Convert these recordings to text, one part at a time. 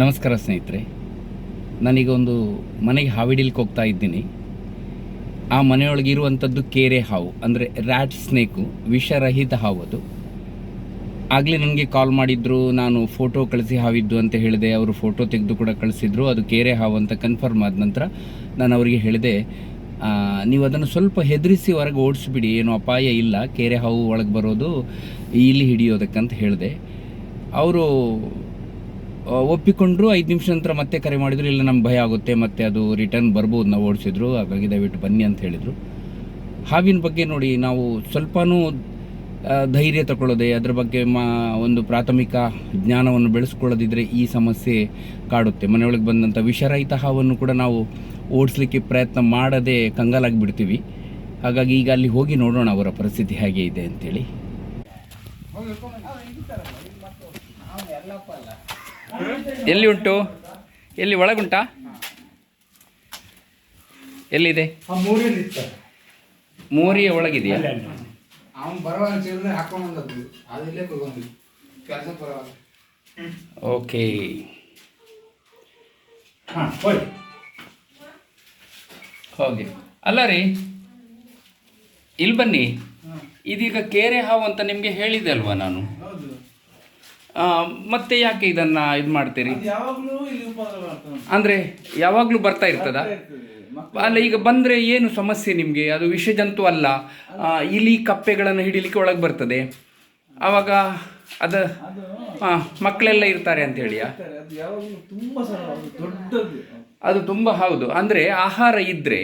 ನಮಸ್ಕಾರ ಸ್ನೇಹಿತರೆ. ನಾನೀಗ ಒಂದು ಮನೆಗೆ ಹಾವಿಡಿಲಿಕ್ಕೆ ಹೋಗ್ತಾ ಇದ್ದೀನಿ. ಆ ಮನೆಯೊಳಗೆ ಇರುವಂಥದ್ದು ಕೇರೆ ಹಾವು, ಅಂದರೆ ರ್ಯಾಟ್ ಸ್ನೇಕು, ವಿಷರಹಿತ ಹಾವು ಅದು. ಆಗಲೇ ನನಗೆ ಕಾಲ್ ಮಾಡಿದ್ರು, ನಾನು ಫೋಟೋ ಕಳಿಸಿ ಹಾವಿದ್ದು ಅಂತ ಹೇಳಿದೆ, ಅವರು ಫೋಟೋ ತೆಗೆದು ಕೂಡ ಕಳಿಸಿದ್ರು, ಅದು ಕೇರೆ ಹಾವು ಅಂತ ಕನ್ಫರ್ಮ್ ಆದ ನಂತರ ನಾನು ಅವರಿಗೆ ಹೇಳಿದೆ ನೀವು ಅದನ್ನು ಸ್ವಲ್ಪ ಹೆದರಿಸಿ ಹೊರಗೆ ಓಡಿಸ್ಬಿಡಿ, ಏನು ಅಪಾಯ ಇಲ್ಲ, ಕೆರೆ ಹಾವು ಒಳಗೆ ಬರೋದು, ಇಲ್ಲಿ ಹಿಡಿಯೋದಕ್ಕಂತ ಹೇಳಿದೆ. ಅವರು ಒಪ್ಪಿಕೊಂಡ್ರು ಐದು ನಿಮಿಷ ನಂತರ ಮತ್ತೆ ಕರೆ ಮಾಡಿದ್ರು, ಇಲ್ಲ ನಮ್ಗೆ ಭಯ ಆಗುತ್ತೆ, ಮತ್ತೆ ಅದು ರಿಟರ್ನ್ ಬರ್ಬೋದು ನಾವು ಓಡಿಸಿದ್ರು, ಹಾಗಾಗಿ ದಯವಿಟ್ಟು ಬನ್ನಿ ಅಂತ ಹೇಳಿದರು. ಹಾವಿನ ಬಗ್ಗೆ ನೋಡಿ, ನಾವು ಸ್ವಲ್ಪನೂ ಧೈರ್ಯ ತಗೊಳ್ಳೋದೆ, ಅದ್ರ ಬಗ್ಗೆ ಮಾ, ಒಂದು ಪ್ರಾಥಮಿಕ ಜ್ಞಾನವನ್ನು ಬೆಳೆಸ್ಕೊಳ್ಳೋದಿದ್ರೆ ಈ ಸಮಸ್ಯೆ ಕಾಡುತ್ತೆ. ಮನೆಯೊಳಗೆ ಬಂದಂಥ ವಿಷರಹಿತ ಹಾವನ್ನು ಕೂಡ ನಾವು ಓಡಿಸ್ಲಿಕ್ಕೆ ಪ್ರಯತ್ನ ಮಾಡದೆ ಕಂಗಾಲಾಗಿ ಬಿಡ್ತೀವಿ ಹಾಗಾಗಿ ಈಗ ಅಲ್ಲಿ ಹೋಗಿ ನೋಡೋಣ ಅವರ ಪರಿಸ್ಥಿತಿ ಹೇಗೆ ಇದೆ ಅಂತೇಳಿ. ಎಲ್ಲಿ ಉಂಟು? ಎಲ್ಲಿ ಒಳಗುಂಟಾ? ಎಲ್ಲಿದೆ? ಆ ಮೂರಲ್ಲಿ ಇತ್ತು. ಮೋರಿಯ ಒಳಗಿದೆಯಾ? ಓಕೆ. ಹೋಗಿ. ಅಲ್ಲ ರೀ ಇಲ್ಲಿ ಬನ್ನಿ. ಇದೀಗ ಕೇರೆ ಹಾವು ಅಂತ ನಿಮಗೆ ಹೇಳಿದೆ ಅಲ್ವಾ ನಾನು? ಮತ್ತೆ ಯಾಕೆ ಇದನ್ನ ಇದು ಮಾಡ್ತೀರಿ? ಅಂದ್ರೆ ಯಾವಾಗಲೂ ಬರ್ತಾ ಇರ್ತದ? ಅಲ್ಲ ಈಗ ಬಂದ್ರೆ ಏನು ಸಮಸ್ಯೆ ನಿಮಗೆ? ಅದು ವಿಷಜಂತು ಅಲ್ಲ. ಇಲಿ ಕಪ್ಪೆಗಳನ್ನು ಹಿಡಿಲಿಕ್ಕೆ ಒಳಗೆ ಬರ್ತದೆ. ಅವಾಗ ಅದ ಮಕ್ಕಳೆಲ್ಲ ಇರ್ತಾರೆ ಅಂತ ಹೇಳಿಯಾ ಅದು ತುಂಬ ಹೌದು. ಅಂದರೆ ಆಹಾರ ಇದ್ದರೆ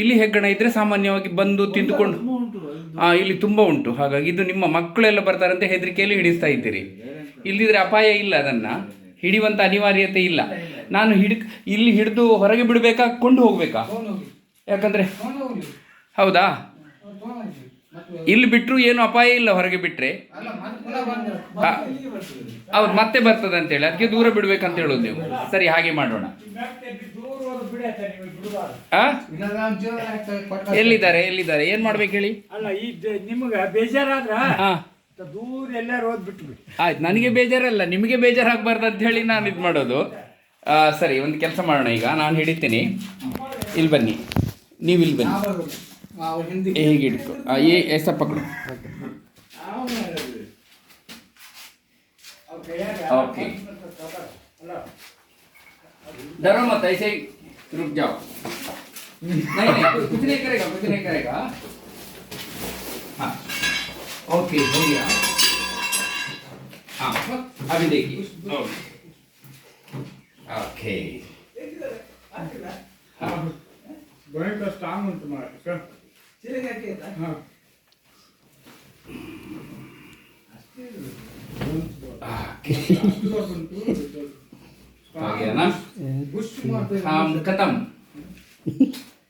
ಇಲ್ಲಿ ಹೆಗ್ಗಣ ಇದ್ದರೆ ಸಾಮಾನ್ಯವಾಗಿ ಬಂದು ತಿಂದುಕೊಂಡು ಇಲ್ಲಿ ತುಂಬ ಉಂಟು. ಹಾಗಾಗಿ ಇದು ನಿಮ್ಮ ಮಕ್ಕಳೆಲ್ಲ ಬರ್ತಾರಂತೆ ಹೆದರಿಕೆಯಲ್ಲಿ ಹಿಡಿಸ್ತಾ ಇದ್ದೀರಿ. ಇಲ್ದಿದ್ರೆ ಅಪಾಯ ಇಲ್ಲ ಅದನ್ನು. ಹಿಡಿಯುವಂಥ ಅನಿವಾರ್ಯತೆ ಇಲ್ಲ. ನಾನು ಹಿಡ್ ಇಲ್ಲಿ ಹಿಡಿದು ಹೊರಗೆ ಬಿಡಬೇಕಾ ಕೊಂಡು ಹೋಗಬೇಕಾ? ಯಾಕಂದರೆ? ಹೌದಾ? ಇಲ್ಲಿ ಬಿಟ್ಟರು ಏನು ಅಪಾಯ ಇಲ್ಲ ಹೊರಗೆ ಬಿಟ್ಟರೆ ಅವ್ರು ಮತ್ತೆ ಬರ್ತದೆ ಅಂತೇಳಿ ಅದಕ್ಕೆ ದೂರ ಬಿಡ್ಬೇಕಂತ ಹೇಳೋದು ನೀವು. ಸರಿ ಹಾಗೆ ಮಾಡೋಣ. ಎಲ್ಲಿದ್ದಾರೆ ಎಲ್ಲಿದ್ದಾರೆ? ಏನು ಮಾಡ್ಬೇಕು ಹೇಳಿ? ಅಲ್ಲ ಈ ನಿಮ್ಗೆ ಬೇಜಾರಾದ್ರ? ದೂರ ಎಲ್ಲಾರು ಓದ್ ಬಿಟ್ಬಿಡಿ ಆಯ್ತು ನನಗೆ ಬೇಜಾರಲ್ಲ ನಿಮಗೆ ಬೇಜಾರಾಗಬಾರ್ದು ಅಂತ ಹೇಳಿ ನಾನು ಇದು ಮಾಡೋದು ಆ, ಸರಿ ಒಂದು ಕೆಲಸ ಮಾಡೋಣ ಈಗ ನಾನು ಹಿಡಿತೀನಿ ಇಲ್ಲಿ ಬನ್ನಿ ನೀವು ಇಲ್ಲಿ ಬನ್ನಿ ನಾವು ನಾವು ಹಿಂದಿ ಹೇಗೆ ಹಿಡ್ಕೊ ಆ, ಏ ಎಸ ಪಕಡು ओके डरो मत ऐसे ही रुक जाओ नहीं नहीं कुछ नहीं करेगा कुछ नहीं करेगा हाँ ओके हो गया। हाँ अभी देखिए। ओके। हाँ। ड्राइंग का स्टांग उन तुम्हारे का चलेगा क्या हाँ। आ गया ना? हम खत्म।